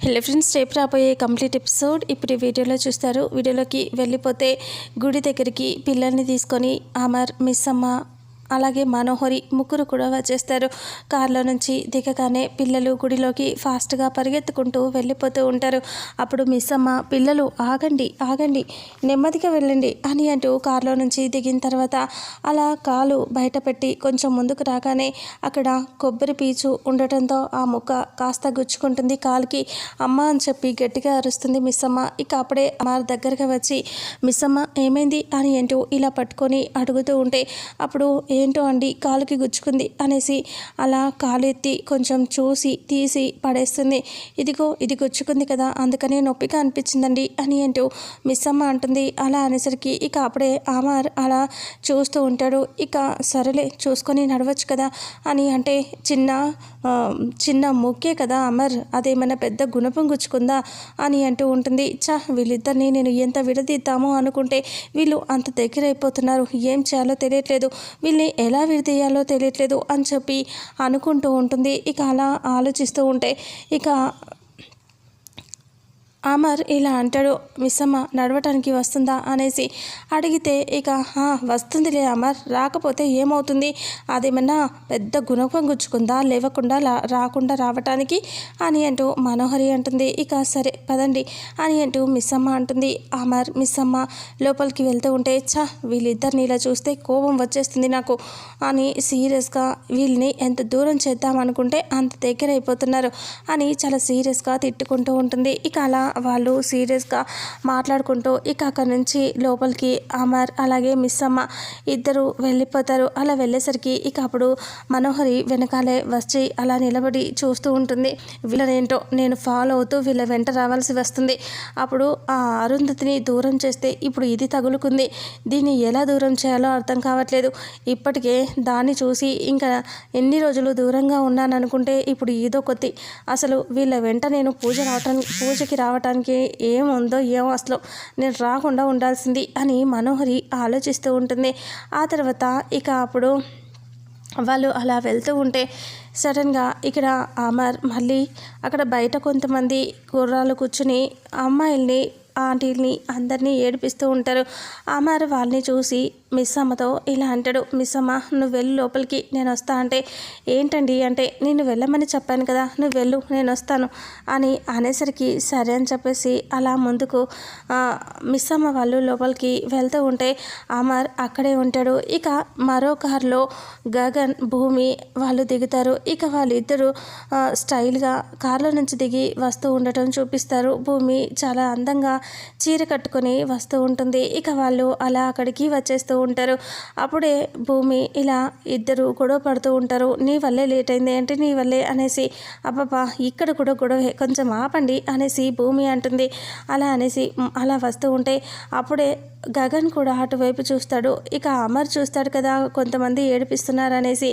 Hello friends రేపు రాబోయే complete episode ఇప్పుడు ఈ వీడియోలో చూస్తారు. వీడియోలోకి వెళ్ళిపోతే గుడి దగ్గరికి పిల్లల్ని తీసుకొని అమర్ మిస్ అమ్మ అలాగే మనోహరి ముగ్గురు కూడా వచ్చేస్తారు. కారులో నుంచి దిగగానే పిల్లలు గుడిలోకి ఫాస్ట్గా పరిగెత్తుకుంటూ వెళ్ళిపోతూ ఉంటారు. అప్పుడు మిస్ అమ్మ పిల్లలు ఆగండి ఆగండి నెమ్మదిగా వెళ్ళండి అని అంటూ కారులో నుంచి దిగిన తర్వాత అలా కాలు బయట పెట్టి కొంచెం ముందుకు రాగానే అక్కడ కొబ్బరి పీచు ఉండటంతో ఆ ముక్క కాస్త గుచ్చుకుంటుంది కాలుకి. అమ్మ అని చెప్పి గట్టిగా అరుస్తుంది మిస్ అమ్మ ఇక అప్పుడే అమ్మ దగ్గరగా వచ్చి మిస్ అమ్మ ఏమైంది? అని అంటూ ఇలా పట్టుకొని అడుగుతూ ఉంటే అప్పుడు ఏంటో అండి కాలుకి గుచ్చుకుంది అనేసి అలా కాలు ఎత్తి కొంచెం చూసి తీసి పడేస్తుంది. ఇదిగో ఇది గుచ్చుకుంది కదా అందుకనే నొప్పిగా అనిపించిందండి అని అంటూ మిస్ అమ్మ అంటుంది. అలా అనేసరికి ఇక అప్పుడే ఆమార్ అలా చూస్తూ ఉంటాడు. ఇక సరేలే చూసుకొని నడవచ్చు కదా అని అంటే చిన్న చిన్న ముక్కే కదా అమర్ అదేమైనా పెద్ద గుణపం గుచ్చుకుందా అని అంటూ ఉంటుంది. చా వీళ్ళిద్దరిని నేను ఎంత విడదీద్దామో అనుకుంటే వీళ్ళు అంత దగ్గర అయిపోతున్నారు ఏం చేయాలో తెలియట్లేదు. వీళ్ళని ఎలా విడదీయాలో తెలియట్లేదు అని చెప్పి అనుకుంటూ ఉంటుంది. ఇక అలా ఆలోచిస్తూ ఉంటే ఇక అమర్ ఇలా అంటాడు మిస్సమ్మ నడవటానికి వస్తుందా? అనేసి అడిగితే ఇక వస్తుందిలే అమర్ రాకపోతే ఏమవుతుంది? అదేమన్నా పెద్ద గుణపం గుచ్చుకుందా? లేవకుండా రాకుండా రావటానికి? అని అంటూ మనోహరి అంటుంది. ఇక సరే పదండి అని అంటూ మిస్సమ్మ అంటుంది. అమర్ మిస్సమ్మ లోపలికి వెళ్తూ ఉంటే చా వీళ్ళిద్దరిని ఇలా చూస్తే కోపం వచ్చేస్తుంది నాకు అని సీరియస్గా వీళ్ళని ఎంత దూరం చేద్దాం అనుకుంటే అంత దగ్గర అయిపోతున్నారు అని చాలా సీరియస్గా తిట్టుకుంటూ ఉంటుంది. ఇక అలా వాళ్ళు సీరియస్గా మాట్లాడుకుంటూ ఇక అక్కడి నుంచి లోపలికి అమర్ అలాగే మిస్ అమ్మ ఇద్దరు వెళ్ళిపోతారు. అలా వెళ్ళేసరికి ఇక అప్పుడు మనోహరి వెనకాలే వచ్చి అలా నిలబడి చూస్తూ ఉంటుంది. వీళ్ళనేంటో నేను ఫాలో అవుతూ వీళ్ళ వెంట రావాల్సి వస్తుంది. అప్పుడు ఆ అరుంధతిని దూరం చేస్తే ఇప్పుడు ఇది తగులుకుంది. దీన్ని ఎలా దూరం చేయాలో అర్థం కావట్లేదు. ఇప్పటికే దాన్ని చూసి ఇంకా ఎన్ని రోజులు దూరంగా ఉన్నాను అనుకుంటే ఇప్పుడు ఇదో కొద్ది. అసలు వీళ్ళ వెంట నేను పూజ రావటానికి పూజకి రావడం రావటానికి ఏముందో ఏమో అసలు నేను రాకుండా ఉండాల్సింది అని మనోహరి ఆలోచిస్తూ ఉంటుంది. ఆ తర్వాత ఇక అప్పుడు వాళ్ళు అలా వెళ్తూ ఉంటే సడన్గా ఇక్కడ అమర్ మళ్ళీ అక్కడ బయట కొంతమంది గుర్రాలు కూర్చుని అమ్మాయిల్ని ఆంటీల్ని అందరినీ ఏడిపిస్తూ ఉంటారు. అమర్ వాళ్ళని చూసి మిస్ అమ్మతో ఇలా అంటాడు మిస్ అమ్మ నువ్వు వెళ్ళు లోపలికి నేను వస్తా. అంటే ఏంటండి? అంటే నేను వెళ్ళమని చెప్పాను కదా నువ్వు వెళ్ళు నేను వస్తాను. అని అనేసరికి సరే అని చెప్పేసి అలా ముందుకు మిస్ అమ్మ వాళ్ళు లోపలికి వెళ్తూ ఉంటే అమర్ అక్కడే ఉంటాడు. ఇక మరో కారులో గగన్ భూమి వాళ్ళు దిగుతారు. ఇక వాళ్ళిద్దరూ స్టైల్గా కారులో నుంచి దిగి వస్తూ ఉండటం చూపిస్తారు. భూమి చాలా అందంగా చీర కట్టుకొని వస్తూ ఉంటుంది. ఇక వాళ్ళు అలా అక్కడికి వచ్చేస్తూ ఉంటారు. అప్పుడే భూమి ఇలా ఇద్దరు గొడవ పడుతూ ఉంటారు. నీ వల్లే లేట్ అయింది అంటే నీ వల్లే అనేసి అబ్బబ్బా ఇక్కడ కూడా గొడవ కొంచెం ఆపండి అనేసి భూమి అంటుంది. అలా అనేసి అలా వస్తూ ఉంటే అప్పుడే గగన్ కూడా అటువైపు చూస్తాడు. ఇక అమర్ చూస్తాడు కదా కొంతమంది ఏడిపిస్తున్నారు అనేసి.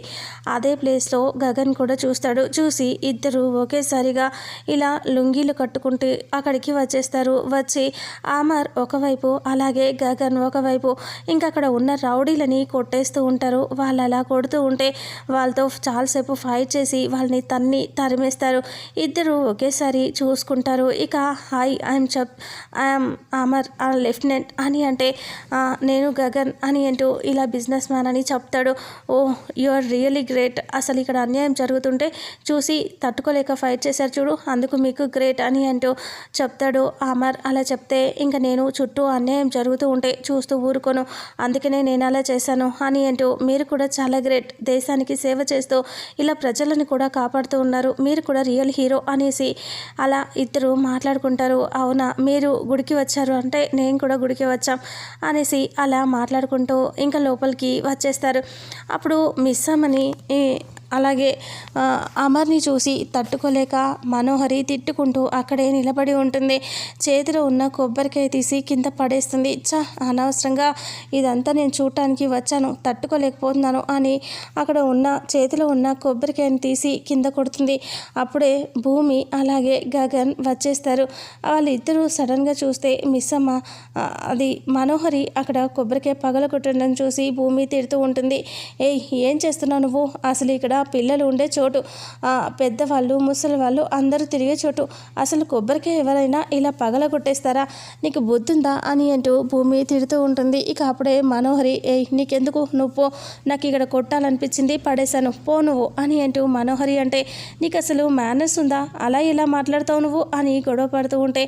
అదే ప్లేస్లో గగన్ కూడా చూస్తాడు. చూసి ఇద్దరు ఒకేసారిగా ఇలా లుంగీలు కట్టుకుంటూ అక్కడికి వచ్చేస్తారు. వచ్చి అమర్ ఒకవైపు అలాగే గగన్ ఒకవైపు ఇంకా అక్కడ ఉన్న రౌడీలని కొట్టేస్తూ ఉంటారు. వాళ్ళు అలా కొడుతూ ఉంటే వాళ్ళతో చాలాసేపు ఫైట్ చేసి వాళ్ళని తన్ని తరిమేస్తారు. ఇద్దరు ఒకేసారి చూసుకుంటారు. ఇక hi I'm chef I'm Amar ఆ లెఫ్టినెంట్ అని అంటే నేను గగన్ అని అంటూ ఇలా బిజినెస్ మ్యాన్ అని చెప్తాడు. Oh you are really great అసలు ఇక్కడ అన్యాయం జరుగుతుంటే చూసి తట్టుకోలేక ఫైట్ చేశారు చూడు. అందుకు మీకు గ్రేట్ అని అంటూ చెప్తాడు. అమర్ అలా చెప్తే ఇంకా నేను చుట్టూ అన్యాయం జరుగుతూ ఉంటే చూస్తూ ఊరుకోను. అందుకనే నేను అలా చేశాను. అని అంటూ మీరు కూడా చాలా గ్రేట్. దేశానికి సేవ చేస్తూ ఇలా ప్రజలను కూడా కాపాడుతూ ఉన్నారు. మీరు కూడా రియల్ హీరో అనేసి అలా ఇద్దరు మాట్లాడుకుంటారు. అవునా? మీరు గుడికి వచ్చారు అంటే నేను కూడా గుడికి వచ్చాం అనేసి అలా మాట్లాడుకుంటూ ఇంకా లోపలికి వచ్చేస్తారు. అప్పుడు మిస్ అలాగే అమర్ని చూసి తట్టుకోలేక మనోహరి తిట్టుకుంటూ అక్కడే నిలబడి ఉంటుంది. చేతిలో ఉన్న కొబ్బరికాయ తీసి కింద పడేస్తుంది. చ అనవసరంగా ఇదంతా నేను చూడటానికి వచ్చాను. తట్టుకోలేకపోతున్నాను అని అక్కడ ఉన్న చేతిలో ఉన్న కొబ్బరికాయని తీసి కింద కొడుతుంది. అప్పుడే భూమి అలాగే గగన్ వచ్చేస్తారు. వాళ్ళిద్దరూ సడన్గా చూస్తే మిస్సమ్మ అది మనోహరి అక్కడ కొబ్బరికాయ పగలకొట్టడం చూసి భూమి తిడుతూ ఉంటుంది. ఏయ్ ఏం చేస్తున్నావు నువ్వు? అసలు ఇక్కడ పిల్లలు ఉండే చోటు పెద్దవాళ్ళు ముసలి వాళ్ళు అందరూ తిరిగే చోటు. అసలు కొబ్బరికాయ ఎవరైనా ఇలా పగల కొట్టేస్తారా నీకు బుద్ధుందా అని అంటూ భూమి తిడుతూ ఉంటుంది. ఇక అప్పుడే మనోహరి ఏ నీకెందుకు? నువ్వు పో. నాకు ఇక్కడ కొట్టాలనిపించింది పడేశాను. పో నువ్వు అని అంటూ మనోహరి అంటే నీకు అసలు మేనర్స్ ఉందా? అలా ఇలా మాట్లాడుతావు నువ్వు? అని గొడవ పడుతూ ఉంటే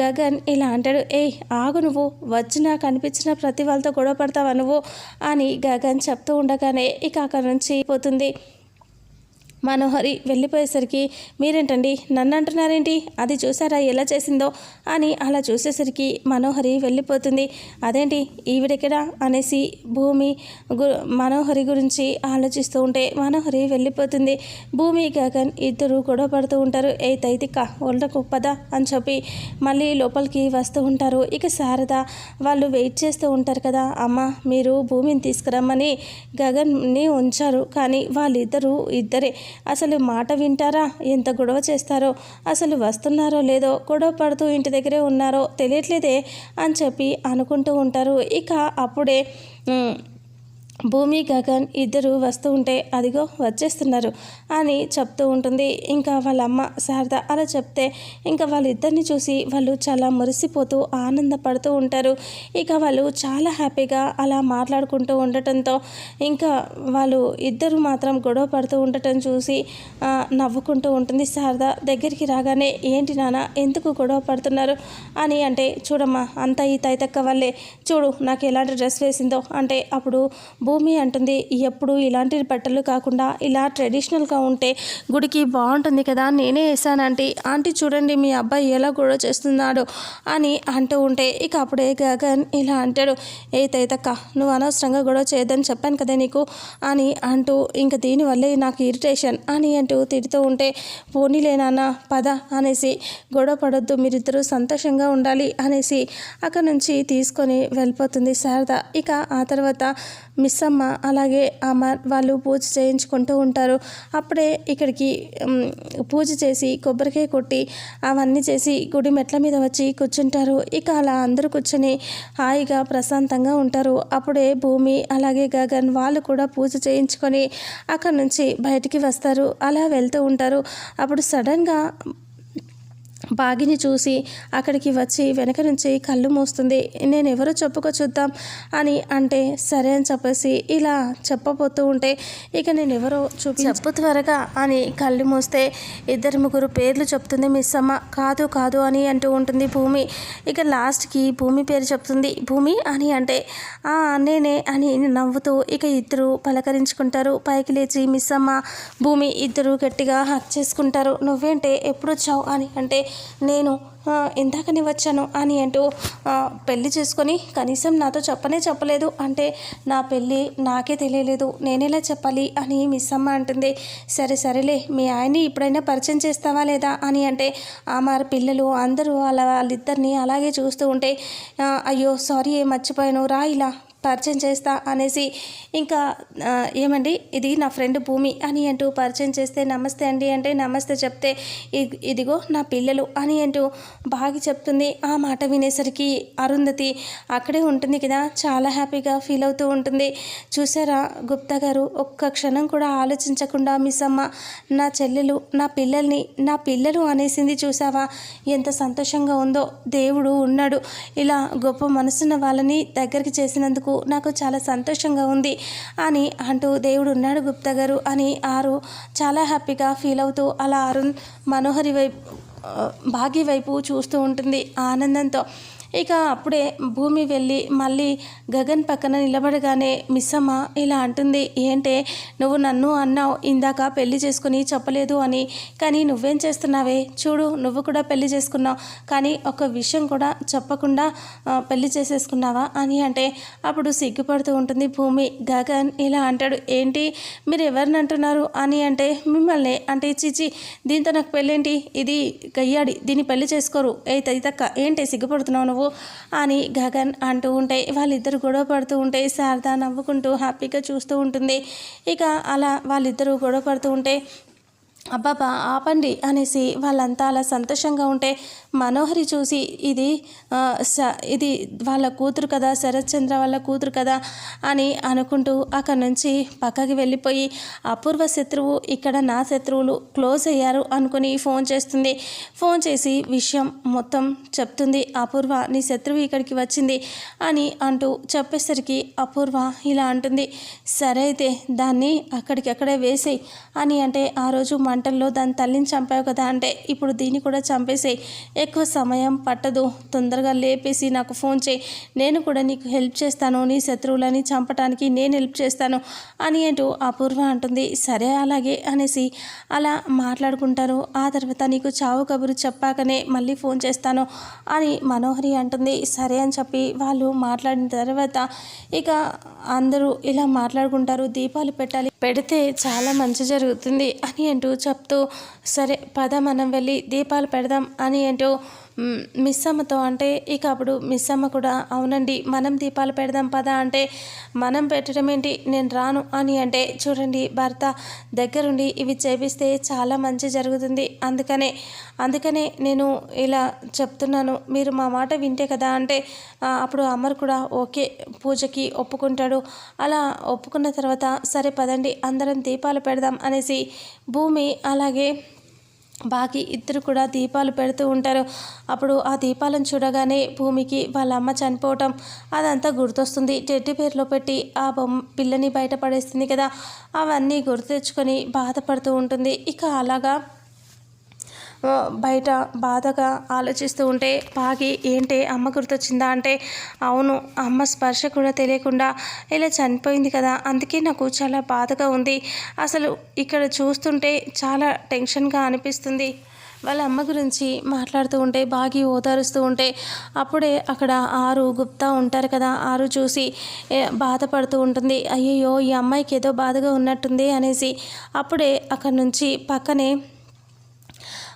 గగన్ ఇలా అంటాడు ఏయ్ ఆగు నువ్వు. వచ్చినా కనిపించిన ప్రతి వాళ్ళతో గొడవ పడతావా నువ్వు? అని గగన్ చెప్తూ ఉండగానే ఇక అక్కడ నుంచి పోతుంది. మనోహరి వెళ్ళిపోయేసరికి మీరేంటండి? నన్ను అంటున్నారేంటి? అది చూసారా? ఎలా చేసిందో? అని అలా చూసేసరికి మనోహరి వెళ్ళిపోతుంది. అదేంటి? ఈవిడెక్కడ? అనేసి భూమి గు మనోహరి గురించి ఆలోచిస్తూ ఉంటే మనోహరి వెళ్ళిపోతుంది. భూమి గగన్ ఇద్దరు గొడవ పడుతూ ఉంటారు. ఏ తైతిక్క ఒళ్ళకు పద అని చెప్పి మళ్ళీ లోపలికి వస్తూ ఉంటారు. ఇక శారద వాళ్ళు వెయిట్ చేస్తూ ఉంటారు కదా. అమ్మ మీరు భూమిని తీసుకురమ్మని గగన్ని ఉంచారు. కానీ వాళ్ళిద్దరూ ఇద్దరే. అసలు మాట వింటారా? ఎంత గొడవ చేస్తారో? అసలు వస్తున్నారో లేదో? గొడవ పడుతూ ఇంటి దగ్గరే ఉన్నారో తెలియట్లేదే? అని చెప్పి అనుకుంటూ ఉంటారు. ఇక అప్పుడే భూమి గగన్ ఇద్దరు వస్తూ ఉంటే అదిగో వచ్చేస్తున్నారు అని చెప్తూ ఉంటుంది. ఇంకా వాళ్ళ అమ్మ శారద అలా చెప్తే ఇంకా వాళ్ళిద్దరిని చూసి వాళ్ళు చాలా మురిసిపోతూ ఆనందపడుతూ ఉంటారు. ఇక వాళ్ళు చాలా హ్యాపీగా అలా మాట్లాడుకుంటూ ఉండటంతో ఇంకా వాళ్ళు ఇద్దరు మాత్రం గొడవ పడుతూ ఉండటం చూసి నవ్వుకుంటూ ఉంటుంది. శారద దగ్గరికి రాగానే ఏంటి నాన్న ఎందుకు గొడవ పడుతున్నారు? అని అంటే చూడమ్మా అంత ఈ తైతక్క వల్లే. చూడు నాకు ఎలాంటి డ్రెస్ వేసిందో. అంటే అప్పుడు భూమి అంటుంది. ఎప్పుడు ఇలాంటి బట్టలు కాకుండా ఇలా ట్రెడిషనల్గా ఉంటే గుడికి బాగుంటుంది కదా నేనే వేసాను ఆంటీ. ఆంటీ చూడండి మీ అబ్బాయి ఎలా గొడవ చేస్తున్నాడు అని అంటూ ఉంటే ఇక అప్పుడే గగన్ ఇలా అంటాడు. ఏ తైతక్క నువ్వు అనవసరంగా గొడవ చేయొద్దని చెప్పాను కదా నీకు అని అంటూ ఇంక దీనివల్లే నాకు ఇరిటేషన్ అని అంటూ తిడుతూ ఉంటే పోనీలే నాన్న పద అనేసి గొడవ పడొద్దు మీరిద్దరూ సంతోషంగా ఉండాలి అనేసి అక్కడ నుంచి తీసుకొని వెళ్ళిపోతుంది శారద. ఇక ఆ తర్వాత మిస్ అమ్మ అలాగే అమ్మ వాళ్ళు పూజ చేయించుకుంటూ ఉంటారు. అప్పుడే ఇక్కడికి పూజ చేసి కొబ్బరికాయ కొట్టి అవన్నీ చేసి గుడి మెట్ల మీద వచ్చి కూర్చుంటారు. ఇక అలా అందరూ కూర్చొని హాయిగా ప్రశాంతంగా ఉంటారు. అప్పుడే భూమి అలాగే గగన్ వాళ్ళు కూడా పూజ చేయించుకొని అక్కడ నుంచి బయటికి వస్తారు. అలా వెళ్తూ ఉంటారు. అప్పుడు సడన్గా బాగిని చూసి అక్కడికి వచ్చి వెనక నుంచి కళ్ళు మూస్తుంది. నేను ఎవరో చెప్పుకో చూద్దాం అని అంటే సరే అని చెప్పేసి ఇలా చెప్పబోతూ ఉంటే ఇక నేను ఎవరో చూపి చెప్పు త్వరగా అని కళ్ళు మూస్తే ఇద్దరు ముగ్గురు పేర్లు చెప్తుంది మిస్ అమ్మ కాదు కాదు అని అంటూ ఉంటుంది భూమి. ఇక లాస్ట్కి భూమి పేరు చెప్తుంది. భూమి అని అంటే "ఆ, నేనే అని నవ్వుతూ ఇక ఇద్దరు పలకరించుకుంటారు. పైకి లేచి మిస్ అమ్మ భూమి ఇద్దరు గట్టిగా హక్ చేసుకుంటారు. నువ్వేంటే ఎప్పుడు వచ్చావు అని అంటే నేను ఇందాకనే వచ్చాను అని అంటూ పెళ్ళి పెళ్ళి చేసుకొని కనీసం నాతో చెప్పనే చెప్పలేదు. అంటే నా పెళ్ళి నాకే తెలియలేదు. నేనేలా చెప్పాలి? అని మిస్ అమ్మ అంటుంది. సరే సరేలే. మీ ఆయన్ని ఇప్పుడైనా పరిచయం చేస్తావా లేదా? అని అంటే ఆ మరి పిల్లలు అందరూ అలా వాళ్ళిద్దరిని అలాగే చూస్తూ ఉంటే అయ్యో సారీ మర్చిపోయాను. రా ఇలా. పరిచయం చేస్తా అనేసి ఇంకా ఏమండి ఇది నా ఫ్రెండ్ భూమి అని అంటూ పరిచయం చేస్తే నమస్తే అండి అంటే నమస్తే చెప్తే ఇదిగో నా పిల్లలు అని అంటూ బాగా చెప్తుంది. ఆ మాట వినేసరికి అరుంధతి అక్కడే ఉంటుంది కదా చాలా హ్యాపీగా ఫీల్ అవుతూ ఉంటుంది. చూసారా గుప్తా గారు ఒక్క క్షణం కూడా ఆలోచించకుండా మిస్ అమ్మ నా చెల్లెలు నా పిల్లల్ని నా పిల్లలు అనేసింది చూసావా ఎంత సంతోషంగా ఉందో దేవుడు ఉన్నాడు. ఇలా గొప్ప మనసున్న వాళ్ళని దగ్గరికి చేసినందుకు నాకు చాలా సంతోషంగా ఉంది అని అంటూ దేవుడు ఉన్నాడు గుప్తా గారు అని ఆరు చాలా హ్యాపీగా ఫీల్ అవుతూ అలా అరుణ్ మనోహరి వైపు భాగ్య వైపు చూస్తూ ఉంటుంది ఆనందంతో. ఇక అప్పుడే భూమి వెళ్ళి మళ్ళీ గగన్ పక్కన నిలబడగానే మిస్సమ్మ ఇలా అంటుంది. ఏంటే? నువ్వు నన్ను అన్నావు. ఇందాక పెళ్ళి చేసుకుని చెప్పలేదు అని. కానీ నువ్వేం చేస్తున్నావే? చూడు నువ్వు కూడా పెళ్ళి చేసుకున్నావు. కానీ ఒక విషయం కూడా చెప్పకుండా పెళ్ళి చేసేసుకున్నావా? అని అంటే అప్పుడు సిగ్గుపడుతూ ఉంటుంది భూమి. గగన్ ఇలా అంటాడు. ఏంటి? మీరు ఎవరిని అంటున్నారు? అని అంటే మిమ్మల్ని. అంటే చిచి దీంతో నాకు పెళ్ళేంటి? ఇది గయ్యాడి. దీన్ని పెళ్ళి చేసుకోరు. ఏ తదితక్క ఏంటి? సిగ్గుపడుతున్నావు నువ్వు? అని గగన్ అంటూ ఉంటాయి వాళ్ళిద్దరు గొడవ పడుతూ ఉంటే శారద నవ్వుకుంటూ హ్యాపీగా చూస్తూ ఉంటుంది. ఇక అలా వాళ్ళిద్దరూ గొడవ పడుతూ ఉంటే అబ్బాబా ఆపండి అనేసి వాళ్ళంతా అలా సంతోషంగా ఉంటే మనోహరి చూసి ఇది స ఇది వాళ్ళ కూతురు కదా శరత్చంద్ర వాళ్ళ కూతురు కదా అని అనుకుంటూ అక్కడి నుంచి పక్కకి వెళ్ళిపోయి అపూర్వ శత్రువు ఇక్కడ నా శత్రువులు క్లోజ్ అయ్యారు అనుకుని ఫోన్ చేస్తుంది. ఫోన్ చేసి విషయం మొత్తం చెప్తుంది. అపూర్వ నీ శత్రువు ఇక్కడికి వచ్చింది అని అంటూ చెప్పేసరికి అపూర్వ ఇలా అంటుంది. సరే అయితే దాన్ని అక్కడికక్కడే వేసేయి అని అంటే ఆ రోజు మంటల్లో దాని తల్లిని చంపావు కదా అంటే ఇప్పుడు దీన్ని కూడా చంపేసేయి ఎక్కువ సమయం పట్టదు. తొందరగా లేపేసి నాకు ఫోన్ చేయి. నేను కూడా నీకు హెల్ప్ చేస్తాను. నీ శత్రువులని చంపటానికి నేను హెల్ప్ చేస్తాను అని అంటూ అపూర్వ అంటుంది. సరే అలాగే అనేసి అలా మాట్లాడుకుంటారు. ఆ తర్వాత నీకు చావు కబురు చెప్పాకనే మళ్ళీ ఫోన్ చేస్తాను అని మనోహరి అంటుంది. సరే అని చెప్పి వాళ్ళు మాట్లాడిన తర్వాత ఇక అందరూ ఇలా మాట్లాడుకుంటారు. దీపాలు పెట్టాలి పెడితే చాలా మంచి జరుగుతుంది అని అంటూ చెప్తూ సరే పద మనం వెళ్ళి దీపాలు పెడదాం అని అంటూ మిస్ అమ్మతో అంటే ఇక అప్పుడు మిస్ అమ్మ కూడా అవునండి మనం దీపాలు పెడదాం పదా అంటే మనం పెట్టడం ఏంటి నేను రాను అని అంటే చూడండి భర్త దగ్గరుండి ఇవి చేపిస్తే చాలా మంచి జరుగుతుంది. అందుకనే అందుకనే నేను ఇలా చెప్తున్నాను. మీరు మా మాట వింటే కదా అంటే అప్పుడు అమర్ కూడా ఓకే పూజకి ఒప్పుకుంటాడు. అలా ఒప్పుకున్న తర్వాత సరే పదండి అందరం దీపాలు పెడదాం అనేసి భూమి అలాగే బాకి ఇద్దరు కూడా దీపాలు పెడుతూ ఉంటారు. అప్పుడు ఆ దీపాలను చూడగానే భూమికి వాళ్ళ అమ్మ చనిపోవటం అదంతా గుర్తొస్తుంది. టెడ్డి పేరులో పెట్టి ఆ బొమ్మ పిల్లని బయటపడేస్తుంది కదా. అవన్నీ గుర్తు తెచ్చుకొని బాధపడుతూ ఉంటుంది. ఇక అలాగా బయట బాధగా ఆలోచిస్తూ ఉంటే బాగి ఏంటి? అమ్మ గుర్తొచ్చిందా? అంటే అవును అమ్మ స్పర్శ కూడా తెలియకుండా ఇలా చనిపోయింది కదా అందుకే నాకు చాలా బాధగా ఉంది. అసలు ఇక్కడ చూస్తుంటే చాలా టెన్షన్గా అనిపిస్తుంది. వాళ్ళ అమ్మ గురించి మాట్లాడుతూ ఉంటే బాగి ఓదారుస్తూ ఉంటే అప్పుడే అక్కడ ఆరు గుప్తా ఉంటారు కదా ఆరు చూసి బాధపడుతూ ఉంటుంది. అయ్యయ్యో ఈ అమ్మాయికి ఏదో బాధగా ఉన్నట్టుంది అనేసి అప్పుడే అక్కడ నుంచి పక్కనే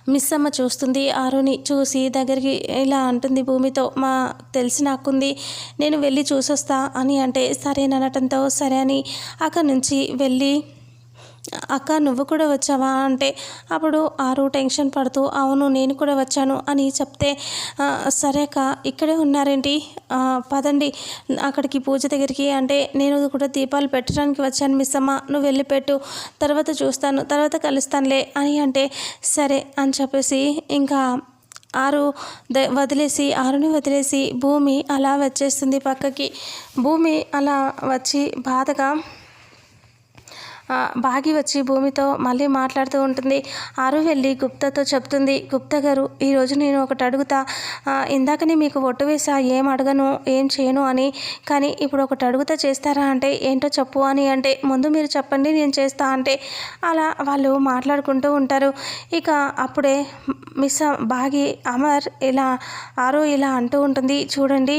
మిస్ అమ్మ చూస్తుంది. ఆరుని చూసి దగ్గరికి ఇలా అంటుంది భూమితో మా తెలిసి నాకుంది. నేను వెళ్ళి చూసొస్తా అని అంటే సరేననటంతో సరే అని అక్కడి నుంచి వెళ్ళి అక్క నువ్వు కూడా వచ్చావా? అంటే అప్పుడు ఆరు టెన్షన్ పడుతూ అవును నేను కూడా వచ్చాను అని చెప్తే సరే అక్క ఇక్కడే ఉన్నారేంటి? పదండి అక్కడికి పూజ దగ్గరికి. అంటే నేను కూడా దీపాలు పెట్టడానికి వచ్చాను మిస్ అమ్మ. నువ్వు వెళ్ళి పెట్టు. తర్వాత చూస్తాను తర్వాత కలుస్తానులే అని అంటే సరే అని చెప్పేసి ఇంకా ఆరు ద వదిలేసి ఆరుని వదిలేసి భూమి అలా వచ్చేస్తుంది పక్కకి. భూమి అలా వచ్చి బాధగా బాగి వచ్చి భూమితో మళ్ళీ మాట్లాడుతూ ఉంటుంది. ఆరు వెళ్ళి గుప్తాతో చెప్తుంది గుప్తా గారు ఈరోజు నేను ఒకటి అడుగుతా. ఇందాకనే మీకు ఒట్టు వేసా ఏం అడగను ఏం చేయను అని. కానీ ఇప్పుడు ఒకటి అడుగుతా చేస్తారా అంటే ఏంటో చెప్పు అని అంటే ముందు మీరు చెప్పండి నేను చేస్తా అంటే అలా వాళ్ళు మాట్లాడుకుంటూ ఉంటారు. ఇక అప్పుడే మిస్ బాగి అమర్ ఇలా ఆరు ఇలా అంటూ ఉంటుంది. చూడండి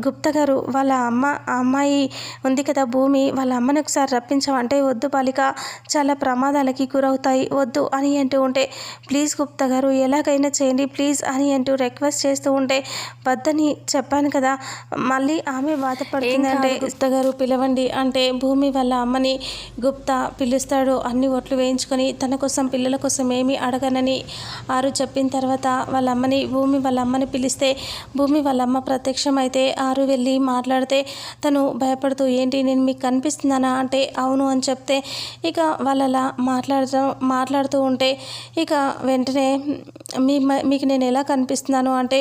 గుప్తా గారు వాళ్ళ అమ్మ ఆ అమ్మాయి ఉంది కదా భూమి వాళ్ళ అమ్మని ఒకసారి రప్పించమంటే వద్దు బాలిక చాలా ప్రమాదాలకి గురవుతాయి వద్దు అని అంటూ ఉంటే ప్లీజ్ గుప్తా గారు ఎలాగైనా చేయండి ప్లీజ్ అని అంటూ రిక్వెస్ట్ చేస్తూ ఉంటే వద్దని చెప్పాను కదా మళ్ళీ ఆమె బాధపడుతుందంటే గుప్తా గారు పిలవండి అంటే భూమి వాళ్ళ అమ్మని గుప్తా పిలుస్తాడు అన్ని ఒట్లు వేయించుకొని తన కోసం పిల్లల కోసం ఏమీ అడగనని ఆరు చెప్పిన తర్వాత వాళ్ళ అమ్మని భూమి వాళ్ళ అమ్మని పిలిస్తే భూమి వాళ్ళ అమ్మ ప్రత్యక్షం అయితే ఆరు వెళ్ళి మాట్లాడితే తను భయపడుతూ ఏంటి నేను మీకు కనిపిస్తున్నానా? అంటే అవును అని చెప్తే ఇక వాళ్ళలా మాట్లాడటం మాట్లాడుతూ ఉంటే ఇక వెంటనే మీ మీకు నేను ఎలా కనిపిస్తున్నాను? అంటే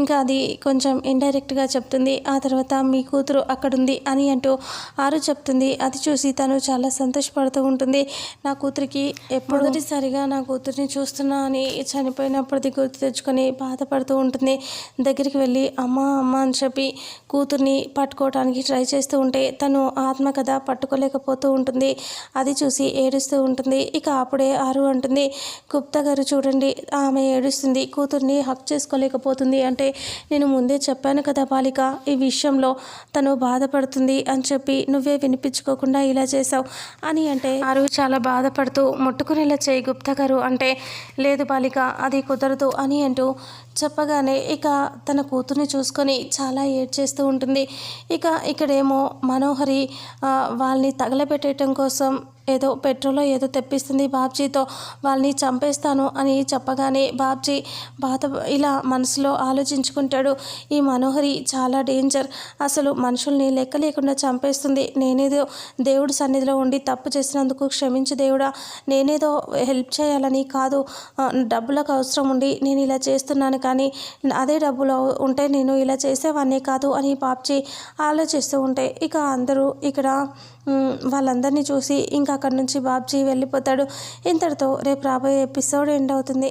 ఇంకా అది కొంచెం ఇండైరెక్ట్గా చెప్తుంది. ఆ తర్వాత మీ కూతురు అక్కడుంది అని అంటూ ఆరు చెప్తుంది. అది చూసి తను చాలా సంతోషపడుతూ ఉంటుంది. నా కూతురికి ఎప్పుడు నా కూతురిని చూస్తున్నా అని చనిపోయినప్పటిది గుర్తు తెచ్చుకొని బాధపడుతూ ఉంటుంది. దగ్గరికి వెళ్ళి అమ్మ అమ్మ అని చెప్పి కూతుర్ని పట్టుకోవడానికి ట్రై చేస్తూ ఉంటే తను ఆత్మ పట్టుకోలేకపోతూ ఉంటుంది. అది చూసి ఏడుస్తూ ఉంటుంది. ఇక అప్పుడే ఆరు అంటుంది గుప్తా గారు చూడండి ఆమె ఏడుస్తుంది. కూతుర్ని హక్ చేసుకోలేకపోతుంది అంటే నేను ముందే చెప్పాను కదా బాలిక ఈ విషయంలో తను బాధపడుతుంది అని చెప్పి నువ్వే వినిపించుకోకుండా ఇలా చేసావు అని అంటే ఆరు చాలా బాధపడుతూ ముట్టుకునేలా చేయి గుప్తా గారు అంటే లేదు బాలిక అది కుదరదు అని అంటూ చెప్పగానే ఇక తన కూతుర్ని చూసుకొని చాలా ఏడ్చేస్తూ ఉంటుంది. ఇక ఇక్కడేమో మనోహరి వాళ్ళని తగలపెట్టేయటం కోసం ఏదో పెట్రోలో ఏదో తెప్పిస్తుంది బాబ్జీతో వాళ్ళని చంపేస్తాను అని చెప్పగానే బాబ్జీ బాధ ఇలా మనసులో ఆలోచించుకుంటాడు. ఈ మనోహరి చాలా డేంజర్. అసలు మనుషుల్ని లెక్క లేకుండా చంపేస్తుంది. నేనేదో దేవుడి సన్నిధిలో ఉండి తప్పు చేసినందుకు క్షమించు దేవుడా. నేనేదో హెల్ప్ చేయాలని కాదు. డబ్బులకు అవసరం ఉండి నేను ఇలా చేస్తున్నాను కానీ అదే డబ్బులు ఉంటే నేను ఇలా చేసేవాడిని కాదు అని పాప్చి ఆలోచిస్తూ ఉంటే ఇక అందరూ ఇక్కడ వాళ్ళందరినీ చూసి ఇంకా అక్కడి నుంచి బాబ్జీ వెళ్ళిపోతాడు. ఇంతటితో రేపు రాబోయే ఎపిసోడ్ ఎండ్ అవుతుంది.